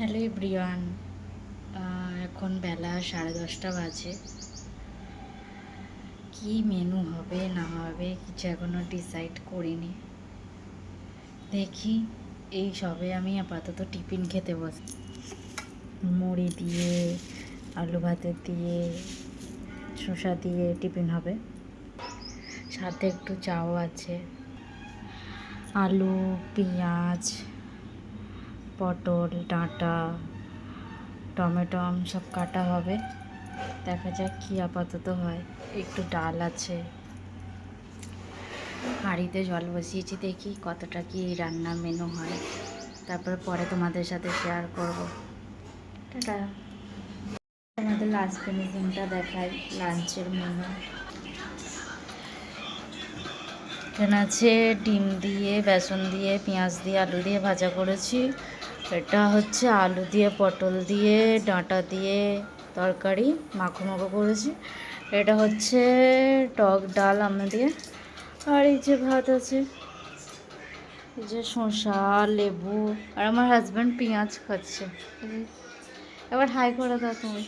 Hello everyone এখন বেলা সাড়ে দশটা বাজে। কি মেনু হবে, না হবে, কিছু এখনও ডিসাইড করিনি। দেখি, এই সবে আমি আপাতত টিফিন খেতে বসি। মুড়ি দিয়ে, আলু ভাতের দিয়ে, শসা দিয়ে টিফিন হবে। সাথে একটু চাও আছে। আলু, পেঁয়াজ পটল, ডাঁটা, টমেটো সব কাটা হবে। দেখা যাক কী আপাতত হয়। একটু ডাল আছে। হাঁড়িতে জল বসিয়েছি, দেখি কতটা কি রান্না মেনু হয়। তারপর পরে তোমাদের সাথে শেয়ার করব। টাটা। লাস্ট ফিনিশিংটা দেখাই লাঞ্চের মেনু এখানে আছে ডিম দিয়ে বেসন দিয়ে পেঁয়াজ দিয়ে আলু দিয়ে ভাজা করেছি। এটা হচ্ছে আলু দিয়ে পটল দিয়ে ডাঁটা দিয়ে তরকারি মাখো মাখো করেছি। এটা হচ্ছে টক ডাল আম দিয়ে। আর এই যে ভাত আছে এই যে শসা লেবু আর আমার হাজব্যান্ড পেঁয়াজ খাচ্ছে। এবার হাই করে দাও তুমি।